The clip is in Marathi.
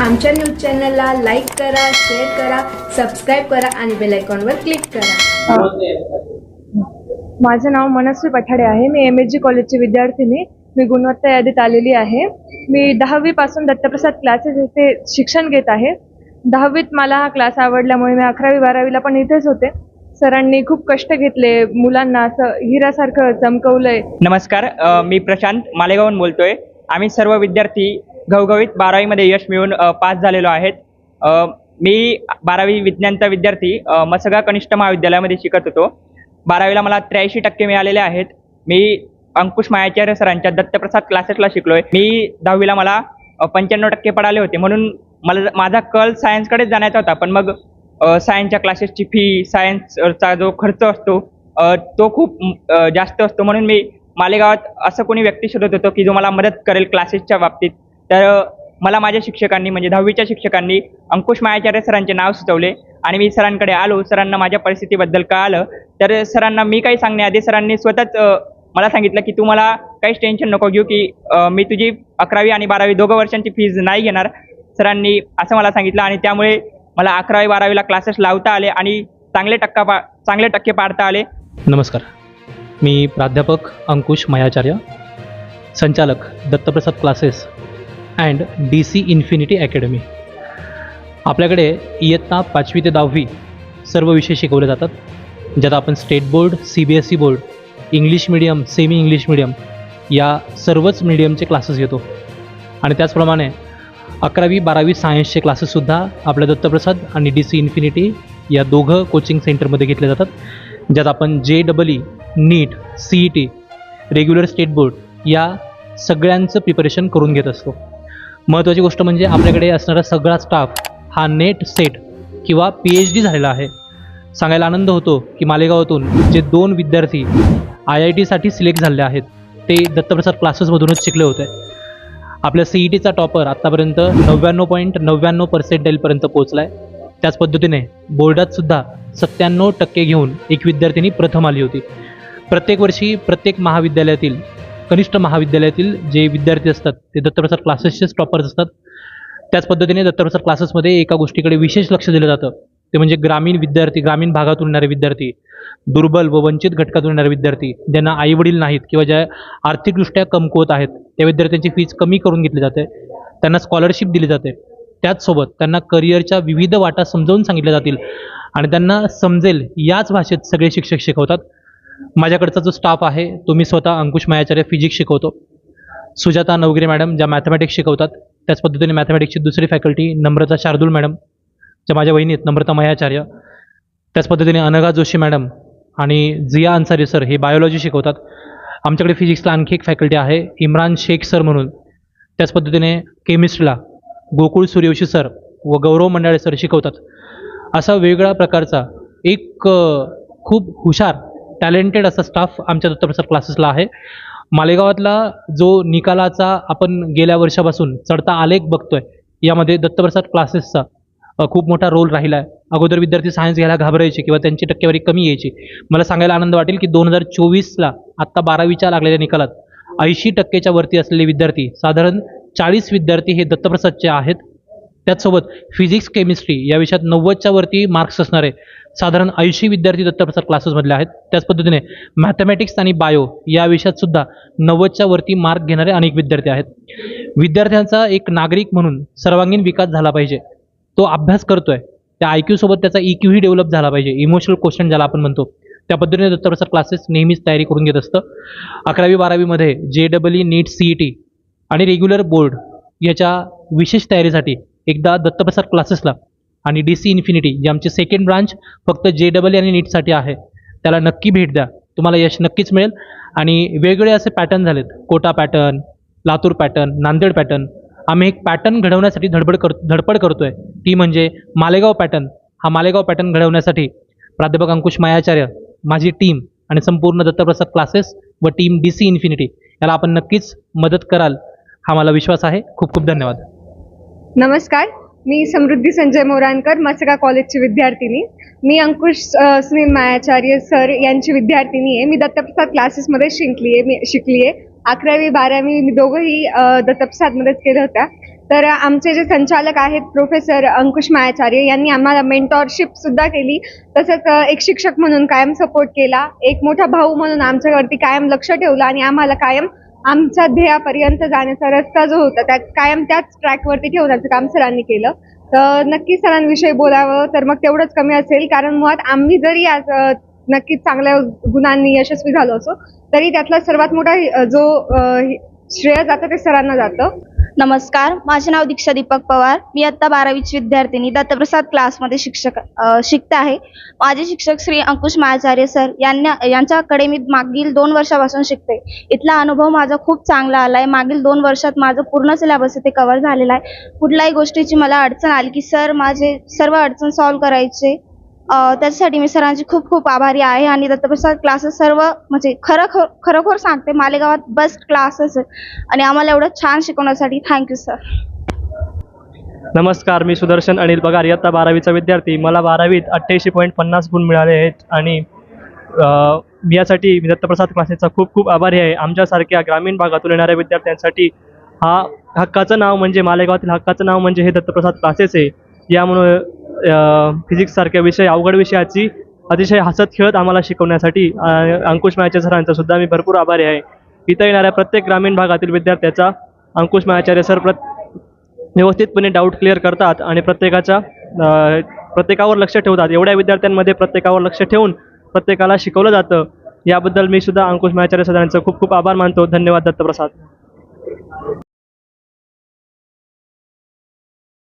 आमच्या न्यूज चॅनलला लाईक करा शेअर करा सबस्क्राईब करा आणि बेल आयकॉनवर क्लिक करा. माझं नाव मनस्वी पठाडे आहे. मी एम एस जी कॉलेजची विद्यार्थिनी. मी गुणवत्ता यादीत आलेली आहे. मी दहावीपासून दत्तप्रसाद क्लासेस येथे शिक्षण घेत आहे. दहावीत मला हा क्लास आवडल्यामुळे मी अकरावी बारावीला पण इथेच होते. सरांनी खूप कष्ट घेतले. मुलांना असं हिरासारखं चमकवलंय. नमस्कार. अ, मी प्रशांत मालेगावहून बोलतोय. आम्ही सर्व विद्यार्थी घवघवीत बारावीमध्ये यश मिळून पास झालेलो आहेत. मी बारावी विज्ञानचा विद्यार्थी मसगा कनिष्ठ महाविद्यालयामध्ये शिकत होतो. बारावीला मला त्र्याऐंशी टक्के मिळालेले आहेत. मी अंकुश मायाचार्य सरांच्या दत्तप्रसाद क्लासेसला शिकलोय. मी दहावीला मला पंच्याण्णव टक्के पडाले होते. म्हणून मला माझा कल सायन्सकडेच जाण्याचा होता. पण मग सायन्सच्या क्लासेसची फी सायन्सचा जो खर्च असतो तो खूप जास्त असतो. म्हणून मी मालेगावात असं कोणी व्यक्ती शोधत होतो की जो मला मदत करेल क्लासेसच्या बाबतीत. तर मला माझ्या शिक्षकांनी म्हणजे दहावीच्या शिक्षकांनी अंकुश मायाचार्य सरांचे नाव सुचवले आणि मी सरांकडे आलो. सरांना माझ्या परिस्थितीबद्दल कळालं. तर सरांना मी काही सांगण्याआधी सरांनी स्वतःच मला सांगितलं की तू मला काहीच टेन्शन नको घेऊ की मी तुझी अकरावी आणि बारावी दोघं वर्षांची फीज नाही घेणार. सरांनी असं मला सांगितलं आणि त्यामुळे मला अकरावी बारावीला क्लासेस लावता आले आणि चांगले टक्का पा चांगले टक्के पाडता आले. नमस्कार. मी प्राध्यापक अंकुश मयाचार्य संचालक Dattaprasad classes and D C infinity academy. आपल्याकडे इयत्ता पाचवी ते दहावी सर्व विषय शिकवले जातात ज्यात आपण state board C B S E board English medium semi English medium या सर्वच मिडियमचे क्लासेस घेतो. आणि त्याचप्रमाणे अकरावी बारावी सायन्सचे क्लासेससुद्धा आपल्या दत्तप्रसाद आणि डी सी इन्फिनिटी या दोघं कोचिंग सेंटरमध्ये घेतले जातात ज्यात आपण J double E NEET C E T regular state board या सगळ्यांचं प्रिपरेशन करून घेत असतो. महत्त्वाची गोष्ट म्हणजे आपल्याकडे असणारा सगळा स्टाफ हा नेट सेट किंवा पी एच डी झालेला आहे. सांगायला आनंद होतो की मालेगावातून जे दोन विद्यार्थी आय आय टीसाठी सिलेक्ट झाले आहेत ते दत्तप्रसाद क्लासेसमधूनच शिकले होते. आपल्या सी ई टीचा टॉपर आत्तापर्यंत नव्याण्णव पॉईंट नव्याण्णव पर्सेंटाईलपर्यंत पोहोचला आहे त्याच पद्धतीने बोर्डातसुद्धा सत्त्याण्णव टक्के घेऊन एक विद्यार्थिनी प्रथम आली होती. प्रत्येक वर्षी प्रत्येक महाविद्यालयातील कनिष्ठ महाविद्यालयातील जे विद्यार्थी असतात ते दत्तप्रसाद क्लासेसचेच टॉपर्स असतात. त्याच पद्धतीने दत्तप्रसाद क्लासेसमध्ये एका गोष्टीकडे विशेष लक्ष दिलं जातं. ते म्हणजे ग्रामीण विद्यार्थी ग्रामीण भागातून येणारे विद्यार्थी दुर्बल व वंचित घटकातून येणारे विद्यार्थी ज्यांना आईवडील नाहीत किंवा ज्या आर्थिकदृष्ट्या कमकुवत आहेत त्या विद्यार्थ्यांची फीज कमी करून घेतली जाते. त्यांना स्कॉलरशिप दिली जाते. त्याचसोबत त्यांना करिअरच्या विविध वाटा समजावून सांगितल्या जातील. आणि त्यांना समजेल याच भाषेत सगळे शिक्षक शिकवतात. माझ्याकडचा जो स्टाफ आहे तो मी स्वतः अंकुश मायाचार्य फिजिक्स शिकवतो. सुजाता नवगिरे मॅडम ज्या मॅथमॅटिक्स शिकवतात त्याच पद्धतीने मॅथमॅटिक्सची दुसरी फॅकल्टी नम्रता शार्दूल मॅडम ज्या माझ्या वहिनी आहेत नम्रता मयाचार्य. त्याच पद्धतीने अनघा जोशी मॅडम आणि जिया अन्सारी सर हे बायोलॉजी शिकवतात. आमच्याकडे फिजिक्सला आणखी एक फॅकल्टी आहे इम्रान शेख सर म्हणून. त्याच पद्धतीने केमिस्ट्रीला गोकुळ सूर्यवशी सर व गौरव मंडाळे सर शिकवतात. असा वेगळा प्रकारचा एक खूप हुशार टॅलेंटेड असा स्टाफ आमच्या दत्तप्रसाद क्लासेसला आहे. मालेगावातला जो निकालाचा आपण गेल्या वर्षापासून चढता आलेख बघतोय यामध्ये दत्तप्रसाद क्लासेसचा खूप मोठा रोल राहिला आहे अगोदर विद्यार्थी सायन्स घ्यायला घाबरायचे किंवा त्यांची टक्केवारी कमी यायची. मला सांगायला आनंद वाटेल की दोन हजार चोवीसला आत्ता बारावीच्या लागलेल्या निकालात ऐंशी टक्केच्या वरती असलेले विद्यार्थी साधारण चाळीस विद्यार्थी हे दत्तप्रसादचे आहेत. त्याचसोबत फिजिक्स केमिस्ट्री या विषयात नव्वदच्या वरती मार्क्स असणारे साधारण ऐंशी विद्यार्थी दत्तप्रसाद क्लासेसमधले आहेत. त्याच पद्धतीने मॅथमॅटिक्स आणि बायो या विषयात सुद्धा नव्वदच्या वरती मार्क घेणारे अनेक विद्यार्थी आहेत. विद्यार्थ्यांचा एक नागरिक म्हणून सर्वांगीण विकास झाला पाहिजे. तो अभ्यास करतोय. त्या आय क्यूसोबत त्याचा ई क्यूही डेव्हलप झाला पाहिजे. इमोशनल क्वेश्चन ज्याला आपण म्हणतो. त्या पद्धतीने दत्तप्रसाद क्लासेस नेहमीच तयारी करून घेत असतं. अकरावी बारावीमध्ये J double E NEET C E T आणि रेग्युलर बोर्ड याच्या विशेष तयारीसाठी एकदा दत्तप्रसाद क्लासेसला आणि डी सी इन्फिनिटी जी आमची सेकंड ब्रांच फक्त जे डबल e आणि नीटसाठी आहे. त्याला नक्की भेट द्या. तुम्हाला यश नक्कीच मिळेल. आणि वेगवेगळे असे पॅटर्न झालेत. Kota pattern Latur pattern Nanded pattern आम्ही एक पॅटर्न घडवण्यासाठी धडपड कर धडपड करतो आहे ती म्हणजे मालेगाव पॅटर्न हा मालेगाव पॅटर्न घडवण्यासाठी प्राध्यापक अंकुश मायाचार्य माझी टीम आणि संपूर्ण दत्तप्रसाद क्लासेस व टीम डी सी इन्फिनिटी याला आपण नक्कीच मदत कराल. हा मला विश्वास आहे. खूप खूप धन्यवाद. नमस्कार. मी समृद्धी संजय मोरानकर मसगा कॉलेजची विद्यार्थिनी. मी अंकुश सुनील मायाचार्य सर यांची विद्यार्थिनी आहे. मी दत्तप्रसाद क्लासेसमध्ये शिंकली आहे मी शिकली आहे अकरावी बारावी मी दोघंही दत्तप्रसादमध्येच केलं होत्या. तर आमचे जे संचालक आहेत प्रोफेसर अंकुश मायाचार्य यांनी आम्हाला मेंटॉरशिपसुद्धा केली. तसंच एक शिक्षक म्हणून कायम सपोर्ट केला. एक मोठा भाऊ म्हणून आमच्यावरती कायम लक्ष ठेवलं आणि आम्हाला कायम आमच्या ध्येयापर्यंत जाण्याचा रस्ता जो होता त्यात कायम त्याच ट्रॅकवरती ठेवण्याचं काम सरांनी केलं. तर नक्की सरांविषयी बोलावं तर मग तेवढंच कमी असेल. कारण मुळात आम्ही जरी आज नक्कीच चांगल्या गुणांनी यशस्वी झालो असो तरी त्यातला सर्वात मोठा जो श्रेय जातं ते सरांना जातं. नमस्कार माझे नाव दीक्षा दीपक पवार. मी आत्ता बारावीची विद्यार्थिनी दत्तप्रसाद क्लासमध्ये शिक्षक शिकत शिकते आहे. माझे शिक्षक श्री अंकुश महाचार्य सर यांना यांच्याकडे मी मागील दोन वर्षापासून शिकते. इथला अनुभव माझा खूप चांगला आला आहे मागील दोन वर्षात माझं पूर्ण सिलेबस इथे कव्हर झालेला आहे. कुठल्याही गोष्टीची मला अडचण आली की सर माझे सर्व अडचण सॉल्व्ह करायचे. त्याच्यासाठी मी सरांची खूप खूप आभारी आहे आणि दत्तप्रसाद क्लासेस सर्व म्हणजे खरं खरोखर सांगते मालेगावात बेस्ट क्लासेस आहे आणि आम्हाला एवढं छान शिकवण्यासाठी थँक्यू सर नमस्कार मी सुदर्शन अनिल पगार. इयत्ता बारावीचा विद्यार्थी. मला बारावीत अठ्ठ्याऐंशी पॉईंट पन्नास गुण मिळाले आहेत आणि मी यासाठी मी दत्तप्रसाद क्लासेसचा खूप खूप आभारी आहे. आमच्यासारख्या ग्रामीण भागातून येणाऱ्या विद्यार्थ्यांसाठी हा हक्काचं नाव म्हणजे मालेगावातील हक्काचं नाव म्हणजे हे दत्तप्रसाद क्लासेस आहे. यामुळे फिजिक्ससारख्या विषय अवघड विषयाची अतिशय हसत खेळत आम्हाला शिकवण्यासाठी अंकुश महाचार्य सरांचा सुद्धा मी भरपूर आभारी आहे. इथं येणाऱ्या प्रत्येक ग्रामीण भागातील विद्यार्थ्याचा अंकुश महाचार्य सर प्रत व्यवस्थितपणे डाऊट क्लिअर करतात आणि प्रत्येकाच्या प्रत्येकावर लक्ष ठेवतात. एवढ्या विद्यार्थ्यांमध्ये प्रत्येकावर लक्ष ठेवून प्रत्येकाला शिकवलं जातं. याबद्दल मी सुद्धा अंकुश महाचार्य सरांचं खूप खूप आभार मानतो. धन्यवाद दत्तप्रसाद.